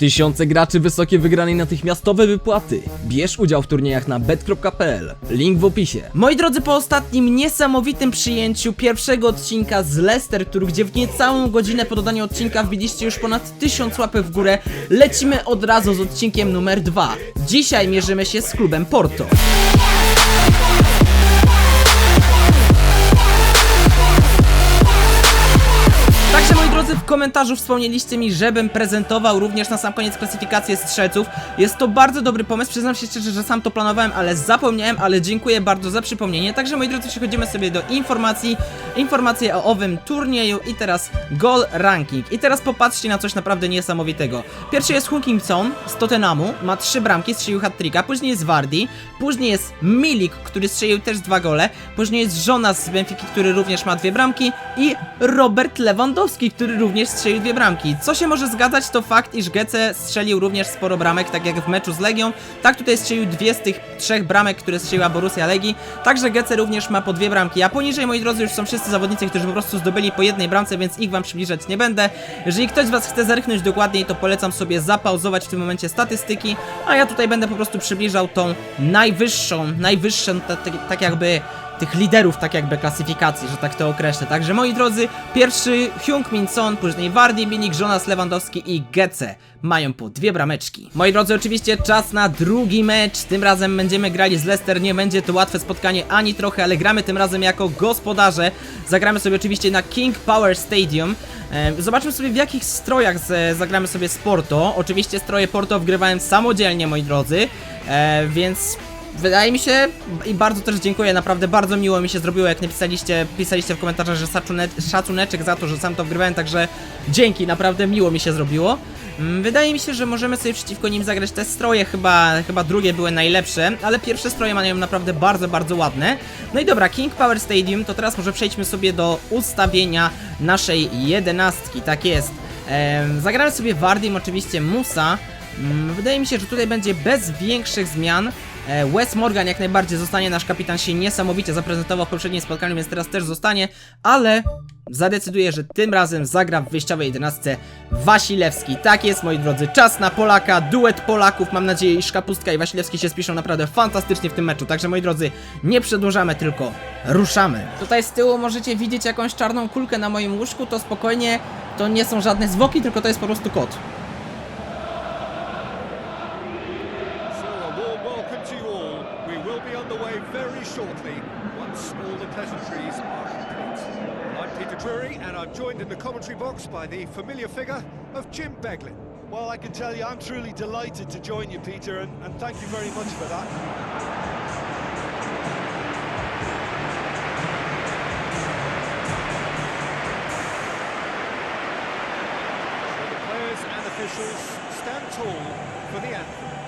Tysiące graczy, wysokie wygrane i natychmiastowe wypłaty. Bierz udział w turniejach na bet.pl. Link w opisie. Moi drodzy, po ostatnim niesamowitym przyjęciu pierwszego odcinka z Leicester Tour, gdzie w niecałą godzinę po dodaniu odcinka wbiliście już ponad 1000 łapek w górę, lecimy od razu z odcinkiem numer 2. Dzisiaj mierzymy się z klubem Porto. Komentarzu wspomnieliście mi, żebym prezentował również na sam koniec klasyfikację strzelców. Jest to bardzo dobry pomysł, przyznam się szczerze, że sam to planowałem, ale zapomniałem, ale dziękuję bardzo za przypomnienie. Także moi drodzy, przechodzimy sobie do informacji, informacje o owym turnieju i teraz goal ranking. I teraz popatrzcie na coś naprawdę niesamowitego. Pierwszy jest Hunkinson z Tottenhamu, ma trzy bramki, strzelił hat-tricka, później jest Wardy, później jest Milik, który strzelił też dwa gole, później jest Jonas z Benfiki, który również ma dwie bramki i Robert Lewandowski, który również strzelił dwie bramki. Co się może zgadzać, to fakt, iż Gece strzelił również sporo bramek, tak jak w meczu z Legią. Tak tutaj strzelił dwie z tych trzech bramek, które strzeliła Borussia Legii. Także Gece również ma po dwie bramki. A poniżej, moi drodzy, już są wszyscy zawodnicy, którzy po prostu zdobyli po jednej bramce, więc ich wam przybliżać nie będę. Jeżeli ktoś z was chce zerknąć dokładniej, to polecam sobie zapauzować w tym momencie statystyki, a ja tutaj będę po prostu przybliżał tą najwyższą, najwyższą, ta- ta- tak jakby tych liderów, tak jakby klasyfikacji, że tak to określę. Także moi drodzy, pierwszy Hyung Min Son, później Wardy, Milik, Jonas Lewandowski i Gece mają po dwie brameczki. Moi drodzy, oczywiście czas na drugi mecz. Tym razem będziemy grali z Leicester. Nie będzie to łatwe spotkanie ani trochę, ale gramy tym razem jako gospodarze. Zagramy sobie oczywiście na King Power Stadium. Zobaczmy sobie w jakich strojach zagramy sobie z Porto. Oczywiście stroje Porto wgrywałem samodzielnie, moi drodzy, e, więc Wydaje mi się i bardzo też dziękuję, naprawdę bardzo miło mi się zrobiło, jak napisaliście pisaliście w komentarzach, że szacuneczek za to, że sam to wgrywałem, także dzięki, naprawdę miło mi się zrobiło. Mm, Wydaje mi się, że możemy sobie przeciwko nim zagrać te stroje, chyba, chyba drugie były najlepsze, ale pierwsze stroje mają naprawdę bardzo, bardzo ładne. No i dobra, King Power Stadium, to teraz może przejdźmy sobie do ustawienia naszej jedenastki, tak jest. Ehm, zagramy sobie Wardim, oczywiście Musa. Mm, Wydaje mi się, że tutaj będzie bez większych zmian. E, Wes Morgan jak najbardziej zostanie, nasz kapitan się niesamowicie zaprezentował w poprzednim spotkaniu, więc teraz też zostanie, ale zadecyduję, że tym razem zagra w wyjściowej 11 Wasilewski. Tak jest, moi drodzy, czas na Polaka, duet Polaków. Mam nadzieję, iż Kapustka i Wasilewski się spiszą naprawdę fantastycznie w tym meczu. Także, moi drodzy, nie przedłużamy, tylko ruszamy. Tutaj z tyłu możecie widzieć jakąś czarną kulkę na moim łóżku, to spokojnie, to nie są żadne zwłoki, tylko to jest po prostu kot. To you all. We will be underway very shortly once all the pleasantries are complete. I'm Peter Drury and I'm joined in the commentary box by the familiar figure of Jim Beglin. Well, I can tell you, I'm truly delighted to join you, Peter, and, and thank you very much for that. So the players and officials stand tall for the anthem.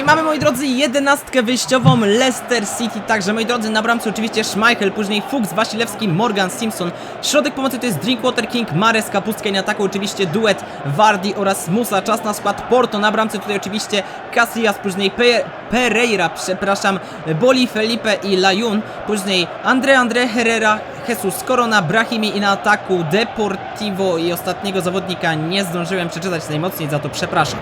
I mamy, moi drodzy, jedenastkę wyjściową Leicester City, także, moi drodzy, na bramce oczywiście Schmeichel, później Fuchs, Wasilewski, Morgan, Simpson. Środek pomocy to jest Drinkwater King, Mares, Kapustka i na ataku oczywiście duet Wardy oraz Musa. Czas na skład Porto, na bramce tutaj oczywiście Casillas, później Pe Pereira, przepraszam, Boli, Felipe i Lajun, później Andre, Andre, Herrera, Jesus Corona, Brahimi i na ataku Deportivo i ostatniego zawodnika nie zdążyłem przeczytać najmocniej, za to przepraszam.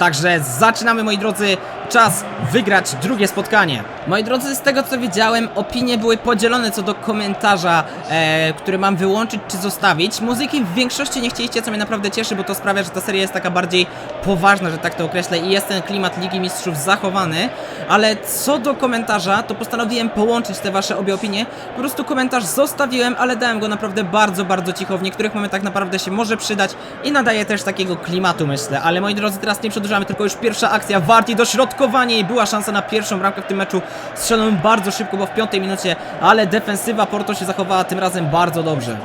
Także zaczynamy moi drodzy, czas wygrać drugie spotkanie. Moi drodzy, z tego co widziałem, opinie były podzielone co do komentarza, e, który mam wyłączyć czy zostawić. Muzyki w większości nie chcieliście, co mnie naprawdę cieszy, bo to sprawia, że ta seria jest taka bardziej poważna, że tak to określę i jest ten klimat Ligi Mistrzów zachowany. Ale co do komentarza, to postanowiłem połączyć te wasze obie opinie. Po prostu komentarz zostawiłem, ale dałem go naprawdę bardzo, bardzo cicho. W niektórych momentach naprawdę się może przydać i nadaje też takiego klimatu, myślę. Ale moi drodzy, teraz nie przedłużamy, tylko już pierwsza akcja. Warti dośrodkowanie i była szansa na pierwszą bramkę w tym meczu. Strzelono bardzo szybko, bo w piątej minucie, ale defensywa Porto się zachowała tym razem bardzo dobrze.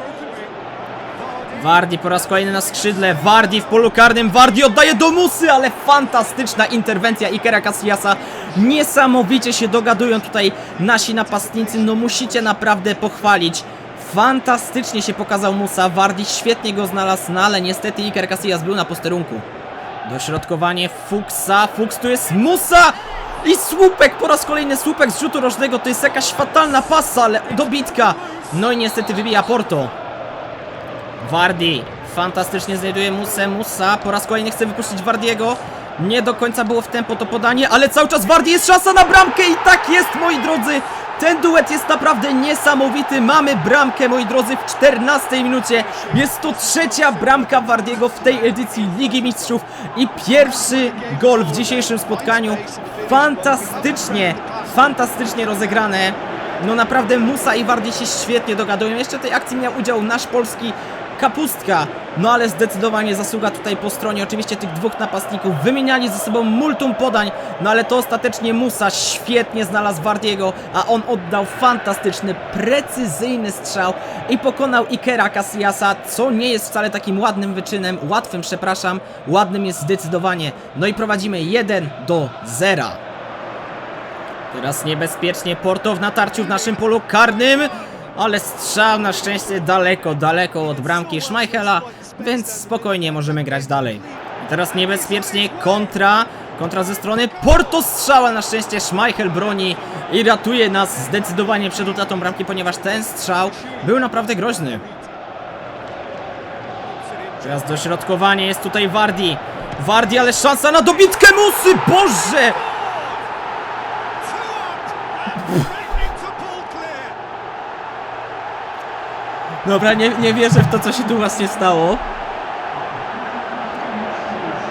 Wardi po raz kolejny na skrzydle, Wardi w polu karnym, Wardi oddaje do Musy, ale fantastyczna interwencja Ikera Casillasa. Niesamowicie się dogadują tutaj nasi napastnicy, no musicie naprawdę pochwalić. Fantastycznie się pokazał Musa, Wardi świetnie go znalazł, no ale niestety Iker Casillas był na posterunku. Dośrodkowanie Fuchsa, Fuchs tu jest Musa! I słupek, po raz kolejny słupek z rzutu rożnego, to jest jakaś fatalna pasa, ale dobitka. No i niestety wybija Porto. Wardi fantastycznie znajduje Musę, Musa po raz kolejny chce wypuścić Wardiego. Nie do końca było w tempo to podanie, ale cały czas Wardi jest szansa na bramkę i tak jest moi drodzy. Ten duet jest naprawdę niesamowity. Mamy bramkę moi drodzy w 14 minucie. Jest to trzecia bramka Wardiego w tej edycji Ligi Mistrzów i pierwszy gol w dzisiejszym spotkaniu. Fantastycznie, fantastycznie rozegrane. No naprawdę Musa i Wardi się świetnie dogadują. Jeszcze tej akcji miał udział nasz polski Kapustka. No ale zdecydowanie zasługa tutaj po stronie oczywiście tych dwóch napastników. Wymieniali ze sobą multum podań, no ale to ostatecznie Musa świetnie znalazł Wardiego, a on oddał fantastyczny, precyzyjny strzał i pokonał Ikera Casillasa, co nie jest wcale takim ładnym wyczynem, łatwym przepraszam, ładnym jest zdecydowanie. No i prowadzimy 1 do 0. Teraz niebezpiecznie Porto w natarciu w naszym polu karnym. Ale strzał na szczęście daleko, daleko od bramki Schmeichela, więc spokojnie możemy grać dalej. I teraz niebezpiecznie kontra, kontra ze strony Porto strzała na szczęście Schmeichel broni i ratuje nas zdecydowanie przed utratą bramki, ponieważ ten strzał był naprawdę groźny. Teraz dośrodkowanie jest tutaj Wardi. Wardi, ale szansa na dobitkę Musy! Boże! Dobra, nie, nie wierzę w to, co się tu właśnie stało.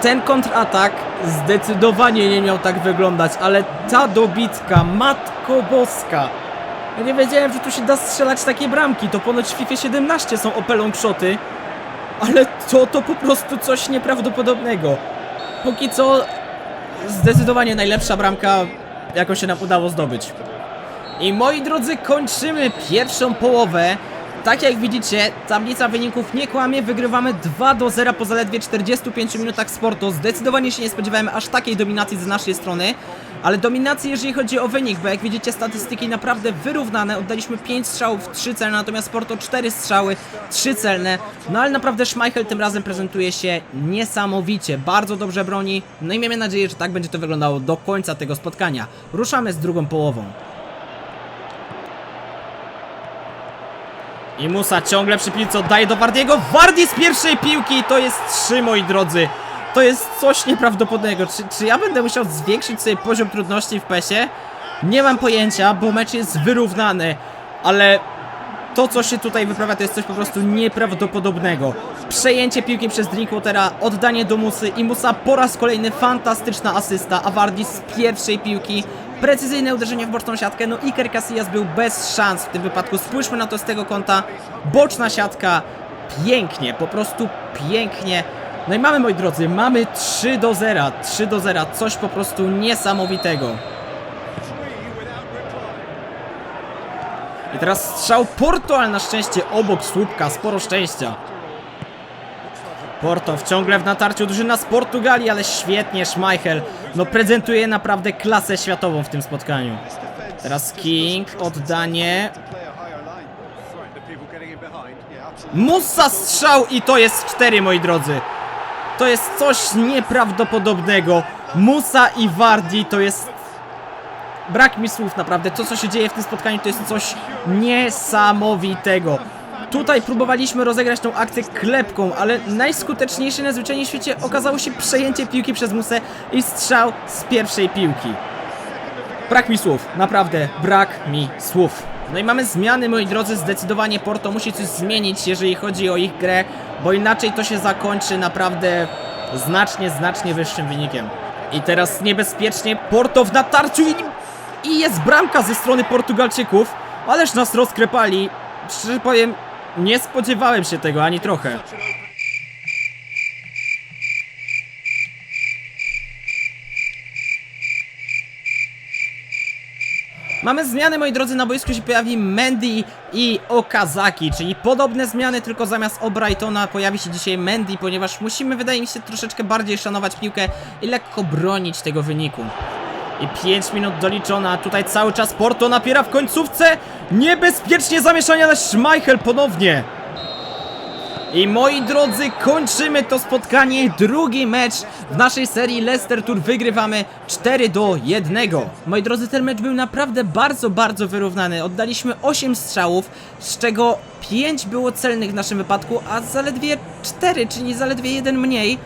Ten kontratak zdecydowanie nie miał tak wyglądać, ale ta dobitka, matko boska. Ja nie wiedziałem, że tu się da strzelać takie bramki, to ponoć w FIFA 17 są opelą krzoty. Ale to, to po prostu coś nieprawdopodobnego. Póki co, zdecydowanie najlepsza bramka, jaką się nam udało zdobyć. I moi drodzy, kończymy pierwszą połowę. Tak jak widzicie, tablica wyników nie kłamie, wygrywamy 2 do 0 po zaledwie 45 minutach sportu. Zdecydowanie się nie spodziewałem aż takiej dominacji z naszej strony. Ale dominacji jeżeli chodzi o wynik, bo jak widzicie statystyki naprawdę wyrównane. Oddaliśmy 5 strzałów, 3 celne, natomiast Porto 4 strzały, 3 celne. No ale naprawdę Schmeichel tym razem prezentuje się niesamowicie, bardzo dobrze broni. No i miejmy nadzieję, że tak będzie to wyglądało do końca tego spotkania. Ruszamy z drugą połową. I Musa ciągle przy piłce oddaje do Wardiego. Wardi z pierwszej piłki to jest 3, moi drodzy. To jest coś nieprawdopodobnego. Czy, czy ja będę musiał zwiększyć sobie poziom trudności w PESie? Nie mam pojęcia, bo mecz jest wyrównany, ale to, co się tutaj wyprawia, to jest coś po prostu nieprawdopodobnego. Przejęcie piłki przez Drinkwatera, oddanie do Musy i Musa po raz kolejny fantastyczna asysta, a Wardi z pierwszej piłki precyzyjne uderzenie w boczną siatkę, no Iker Casillas był bez szans w tym wypadku. Spójrzmy na to z tego kąta, boczna siatka, pięknie, po prostu pięknie. No i mamy, moi drodzy, mamy 3 do 0, 3 do 0, coś po prostu niesamowitego. I teraz strzał Porto, ale na szczęście obok słupka, sporo szczęścia. Porto ciągle w natarciu drużyna z Portugalii, ale świetnie Schmeichel. No prezentuje naprawdę klasę światową w tym spotkaniu. Teraz King, oddanie. Musa strzał i to jest 4, moi drodzy. To jest coś nieprawdopodobnego. Musa i Wardi to jest... Brak mi słów naprawdę. To, co się dzieje w tym spotkaniu, to jest coś niesamowitego. Tutaj próbowaliśmy rozegrać tą akcję klepką, ale najskuteczniejsze na zwyczajnie świecie okazało się przejęcie piłki przez Musę i strzał z pierwszej piłki. Brak mi słów, naprawdę brak mi słów. No i mamy zmiany, moi drodzy, zdecydowanie Porto musi coś zmienić, jeżeli chodzi o ich grę, bo inaczej to się zakończy naprawdę znacznie, znacznie wyższym wynikiem. I teraz niebezpiecznie Porto w natarciu i, i jest bramka ze strony Portugalczyków, ależ nas rozkrepali. Szczerze powiem, nie spodziewałem się tego ani trochę. Mamy zmiany, moi drodzy, na boisku się pojawi Mendy i Okazaki, czyli podobne zmiany, tylko zamiast O'Brightona pojawi się dzisiaj Mendy, ponieważ musimy, wydaje mi się, troszeczkę bardziej szanować piłkę i lekko bronić tego wyniku. I 5 minut doliczona, tutaj cały czas Porto napiera w końcówce, niebezpiecznie zamieszania, ale Schmeichel ponownie. I moi drodzy, kończymy to spotkanie. Drugi mecz w naszej serii Leicester Tour wygrywamy 4 do 1. Moi drodzy, ten mecz był naprawdę bardzo, bardzo wyrównany. Oddaliśmy 8 strzałów, z czego 5 było celnych w naszym wypadku, a zaledwie 4, czyli zaledwie jeden mniej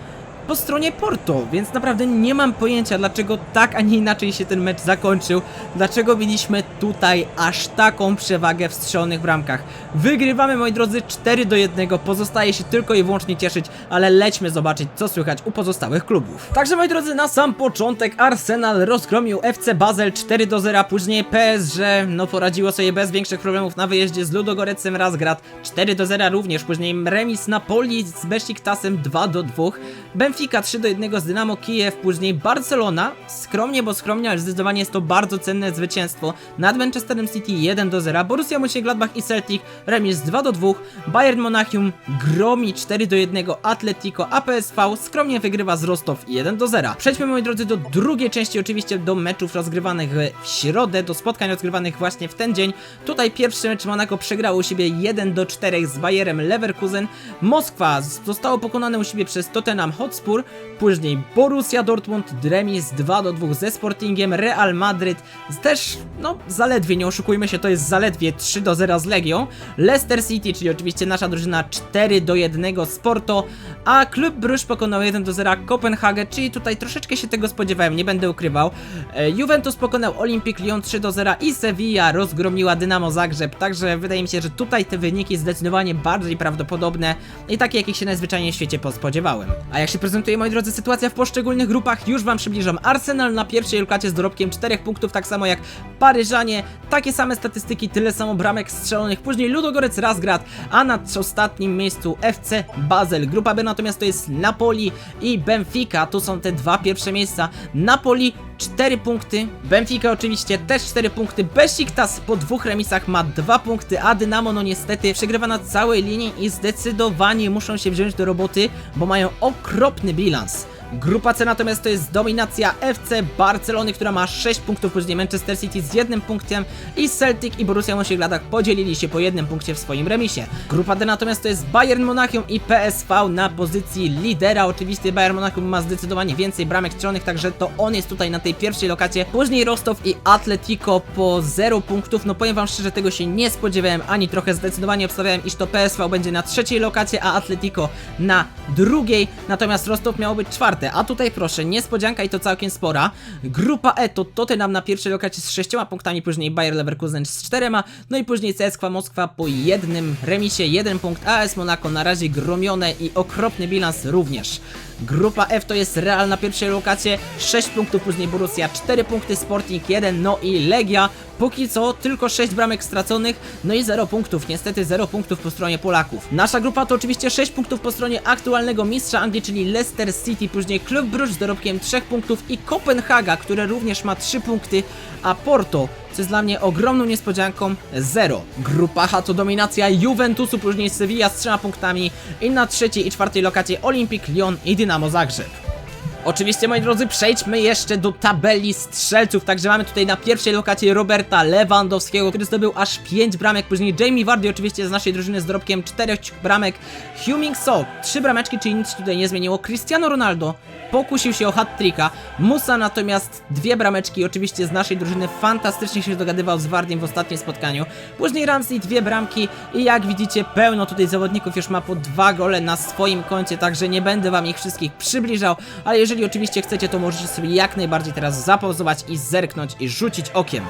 po stronie Porto, więc naprawdę nie mam pojęcia, dlaczego tak, a nie inaczej się ten mecz zakończył. Dlaczego mieliśmy tutaj aż taką przewagę w strzelonych bramkach. Wygrywamy, moi drodzy, 4 do 1. Pozostaje się tylko i wyłącznie cieszyć, ale lećmy zobaczyć, co słychać u pozostałych klubów. Także, moi drodzy, na sam początek Arsenal rozgromił FC Basel 4 do 0, później PSG, no poradziło sobie bez większych problemów na wyjeździe z Ludogorecem Razgrad 4 do 0 również, później remis Napoli z Besiktasem 2 do 2, Benfica 3 do 1 z Dynamo Kijew, później Barcelona, skromnie, bo skromnie, ale zdecydowanie jest to bardzo cenne zwycięstwo nad Manchesterem City 1 do 0, Borussia Mönchengladbach i Celtic remis 2 do 2, Bayern Monachium gromi 4 do 1 Atletico, a PSV skromnie wygrywa z Rostow 1 do 0. Przejdźmy moi drodzy do drugiej części, oczywiście do meczów rozgrywanych w środę, do spotkań rozgrywanych właśnie w ten dzień. Tutaj pierwszy mecz Monaco przegrało u siebie 1 do 4 z Bayerem Leverkusen, Moskwa zostało pokonane u siebie przez Tottenham Hotspur, później Borussia Dortmund remis 2 do 2 ze Sportingiem, Real Madryt też, no zaledwie, nie oszukujmy się, to jest zaledwie 3 do 0 z Legią, Leicester City, czyli oczywiście nasza drużyna 4 do 1 z Porto, a Klub Bruges pokonał 1 do 0 Kopenhagę, czyli tutaj troszeczkę się tego spodziewałem, nie będę ukrywał. E, Juventus pokonał Olympic Lyon 3 do 0 i Sevilla rozgromiła Dynamo Zagrzeb, także wydaje mi się, że tutaj te wyniki zdecydowanie bardziej prawdopodobne i takie, jakich się najzwyczajniej w świecie spodziewałem. A jak się prezentuje, moi drodzy, sytuacja w poszczególnych grupach, już wam przybliżam. Arsenal na pierwszej lokacie z dorobkiem 4 punktów, tak samo jak Paryżanie, takie same statystyki, tyle samo bramek strzelonych, później Ludogorec Razgrad, a na ostatnim miejscu FC Basel. Grupa B natomiast to jest Napoli i Benfica, tu są te dwa pierwsze miejsca. Napoli 4 punkty, Benfica oczywiście też 4 punkty, Besiktas po dwóch remisach ma 2 punkty, a Dynamo no niestety przegrywa na całej linii i zdecydowanie muszą się wziąć do roboty, bo mają okropny bilans. Grupa C natomiast to jest dominacja FC Barcelony, która ma 6 punktów, później Manchester City z jednym punktem i Celtic i Borussia Mönchengladbach podzielili się po jednym punkcie w swoim remisie. Grupa D natomiast to jest Bayern Monachium i PSV na pozycji lidera. Oczywiście Bayern Monachium ma zdecydowanie więcej bramek strzelonych, także to on jest tutaj na tej pierwszej lokacie. Później Rostow i Atletico po 0 punktów. No powiem wam szczerze, tego się nie spodziewałem ani trochę. Zdecydowanie obstawiałem, iż to PSV będzie na trzeciej lokacie, a Atletico na drugiej. Natomiast Rostow miało być czwarte. A tutaj proszę, niespodzianka i to całkiem spora. Grupa E to Tottenham na pierwszej lokacie z 6 punktami, później Bayer Leverkusen z 4, no i później CSKA Moskwa po jednym remisie, jeden punkt, AS Monaco na razie gromione i okropny bilans również. Grupa F to jest Real na pierwszej lokacie, 6 punktów, później Borussia 4 punkty, Sporting 1, no i Legia. Póki co tylko 6 bramek straconych, no i 0 punktów, niestety 0 punktów po stronie Polaków. Nasza grupa to oczywiście 6 punktów po stronie aktualnego mistrza Anglii, czyli Leicester City, później Klub Bruges z dorobkiem 3 punktów i Kopenhaga, które również ma 3 punkty, a Porto co jest dla mnie ogromną niespodzianką 0. Grupa H to dominacja Juventusu, później Sevilla z 3 punktami i na trzeciej i czwartej lokacie Olympic Lyon i Dynamo Zagrzeb. Oczywiście, moi drodzy, przejdźmy jeszcze do tabeli strzelców. Także mamy tutaj na pierwszej lokacie Roberta Lewandowskiego, który zdobył aż 5 bramek. Później Jamie Vardy, oczywiście z naszej drużyny z dorobkiem 4 bramek. Huming So, 3 brameczki, czyli nic tutaj nie zmieniło. Cristiano Ronaldo, pokusił się o hat-tricka, Musa natomiast dwie brameczki, oczywiście z naszej drużyny, fantastycznie się dogadywał z Wardiem w ostatnim spotkaniu, później Ramsey dwie bramki i jak widzicie pełno tutaj zawodników już ma po dwa gole na swoim koncie, także nie będę wam ich wszystkich przybliżał, ale jeżeli oczywiście chcecie, to możecie sobie jak najbardziej teraz zapauzować i zerknąć i rzucić okiem.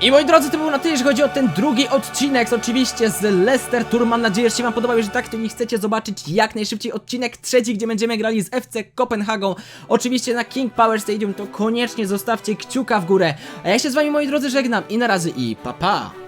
I moi drodzy, to było na tyle, jeśli chodzi o ten drugi odcinek, oczywiście z Leicester Tour. Mam nadzieję, że się wam podobał, jeżeli tak, to nie chcecie zobaczyć jak najszybciej odcinek trzeci, gdzie będziemy grali z FC Kopenhagą. Oczywiście na King Power Stadium, to koniecznie zostawcie kciuka w górę. A ja się z wami, moi drodzy, żegnam i na razy i pa pa!